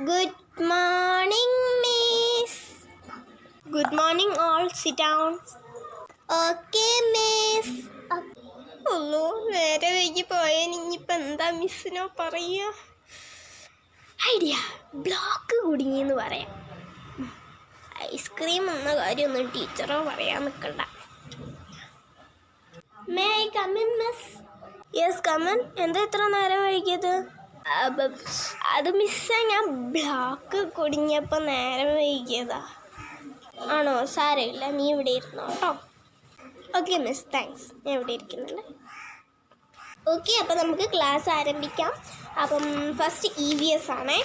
Good morning, miss. Good morning, all. Sit down. Okay, miss. ഒന്നു നേരെ വൈകി പോയാൽ ഇനിയിപ്പോൾ എന്താ മിസ്സിനോ പറയുക ഐഡിയ ബ്ലോക്ക് കുടുങ്ങിയെന്ന് പറയാം ഐസ്ക്രീം എന്ന കാര്യമൊന്നും ടീച്ചറോ പറയാൻ നിൽക്കണ്ട may I come in miss yes come in എന്താ ഇത്ര നേരം വൈകിയത് അത് മിസ്സാ ഞാൻ ബ്ലാക്ക് കുടുങ്ങിയപ്പോൾ നേരം വൈകിയതാ. ആണോ? സാരമില്ല നീ ഇവിടെ ഇരുന്നോ കേട്ടോ ഓക്കെ മിസ് താങ്ക്സ് ഞാൻ ഇവിടെ ഇരിക്കുന്നുണ്ട്. ഓക്കെ അപ്പോൾ നമുക്ക് ക്ലാസ് ആരംഭിക്കാം. അപ്പം ഫസ്റ്റ് ഇ വി എസ് ആണേ.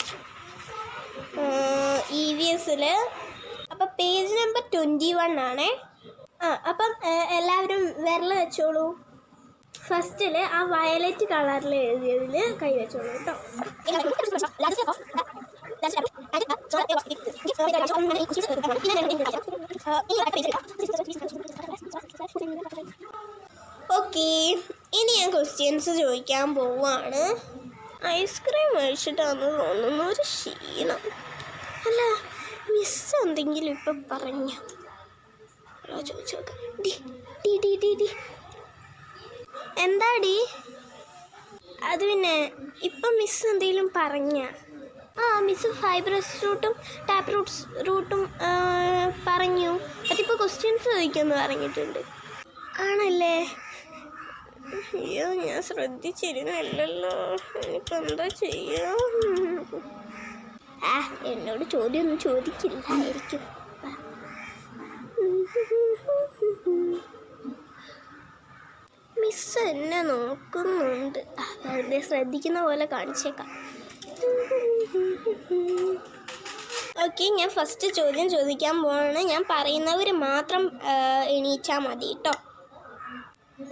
ഇ വി എസിൽ അപ്പം പേജ് നമ്പർ ട്വന്റി വൺ ആണേ. ആ അപ്പം എല്ലാവരും വിരൽ വെച്ചോളൂ. ഫസ്റ്റിൽ ആ വയലറ്റ് കളറിൽ എഴുതിയതിൽ കൈവച്ചോളൂ കേട്ടോ. ഓക്കെ ഇനി ഞാൻ ക്വസ്റ്റ്യൻസ് ചോദിക്കാൻ പോവാണ്. ഐസ്ക്രീം മേടിച്ചിട്ടാന്ന് തോന്നുന്ന ഒരു ക്ഷീണം. അല്ല മിസ് എന്തെങ്കിലും ഇപ്പം പറഞ്ഞോ? ചോദിച്ചു നോക്കാം. എന്താടി? അത് പിന്നെ ഇപ്പം മിസ് എന്തെങ്കിലും പറഞ്ഞ? ആ മിസ് ഫൈബ്രസ് റൂട്ടും ടാപ്പ് റൂട്ട്സ് റൂട്ടും പറഞ്ഞു. അതിപ്പോൾ ക്വസ്റ്റ്യൻസ് ചോദിക്കുമെന്ന് പറഞ്ഞിട്ടുണ്ട്. ആണല്ലേ? അയ്യോ ഞാൻ ശ്രദ്ധിച്ചിരുന്നല്ലോ ഇനിയിപ്പോൾ എന്താ ചെയ്യാ? ആ എന്നോട് ചോദ്യമൊന്നും ചോദിക്കില്ലായിരിക്കും. വെറുതെ ശ്രദ്ധിക്കുന്ന പോലെ കാണിച്ചേക്കാം. ഓക്കെ ഞാൻ ഫസ്റ്റ് ചോദ്യം ചോദിക്കാൻ പോവാണ്. ഞാൻ പറയുന്നവർ മാത്രം എണീച്ചാൽ മതി കേട്ടോ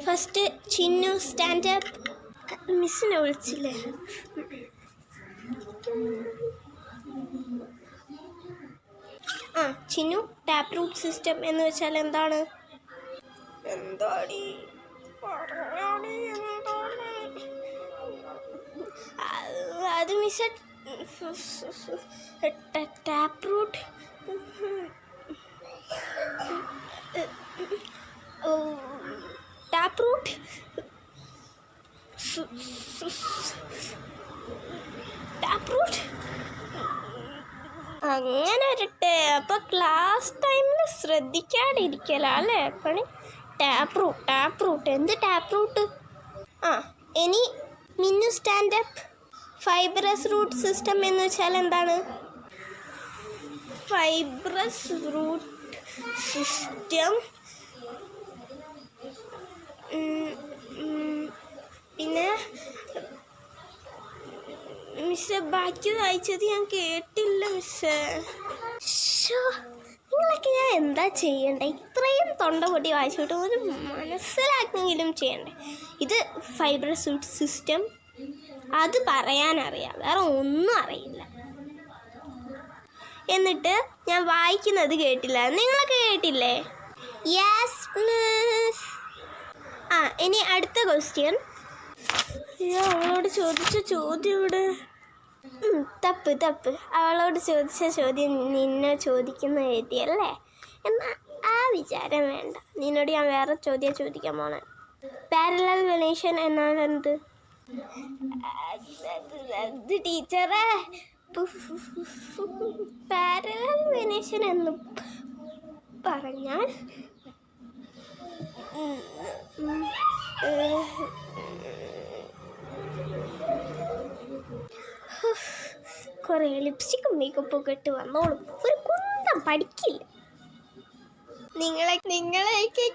ഫസ്റ്റ് ചിന്നു സ്റ്റാൻഡ് അപ്പ് മിസ്സിനെ വിളിച്ചില്ലേ? ആ ചിന്നു ടാപ്പ് റൂട്ട് സിസ്റ്റം എന്ന് വെച്ചാൽ എന്താണ്? എന്താടി? പറഞ്ഞാടി എന്താണ്? അത് miss tap root tap root tap root അങ്ങനെ വരട്ടെ. അപ്പൊ ക്ലാസ് ടൈമിൽ ശ്രദ്ധിക്കാണ്ടിരിക്കലാല്ലേ പണി ടാപ്പ് റൂട്ട് ടാപ്പ് റൂട്ട് എന്ത് ടാപ്പ് റൂട്ട് ആ ഇനി Minnu stand up. Fibrous root system എന്ന് വെച്ചാൽ എന്താണ്? Fibrous root system. പിന്നെ മിസ്സെ ബാക്കി വായിച്ചത് ഞാൻ കേട്ടില്ല മിസ്സേ നിങ്ങളൊക്കെ ഞാൻ എന്താ ചെയ്യണ്ടേ? ഇത്രയും തൊണ്ട പൊട്ടി വായിച്ചിട്ട് ഒരു മനസ്സിലാക്കെങ്കിലും ചെയ്യണ്ടേ? ഇത് ഫൈബർ സൂട്ട് സിസ്റ്റം അത് പറയാനറിയാം. വേറെ ഒന്നും അറിയില്ല. എന്നിട്ട് ഞാൻ വായിക്കുന്നത് കേട്ടില്ല. നിങ്ങളൊക്കെ കേട്ടില്ലേ? യെസ് മിസ് ആ ഇനി അടുത്ത ക്വസ്റ്റ്യൻ അയ്യോ അവളോട് ചോദിച്ച ചോദ്യം ഇവിടെ തപ്പ് തപ്പ്. അവളോട് ചോദിച്ച ചോദ്യം നിന്നെ ചോദിക്കുന്ന എഴുതിയല്ലേ എന്നാ ആ വിചാരം വേണ്ട. നിന്നോട് ഞാൻ വേറെ ചോദ്യം ചോദിക്കാൻ പോണേ. പാരലൽ വെനേഷൻ എന്നാൽ എന്ത്? ടീച്ചറെ? പാരലൽ വെനേഷൻ എന്ന് പറഞ്ഞാൽ? കുറേ ലിപ്സ്റ്റിക്കും മേക്കപ്പും ഒക്കെ ഇട്ട് വന്നോളും. ഒരു കുന്തം പഠിക്കില്ല. നിങ്ങളെ നിങ്ങളെയൊക്കെ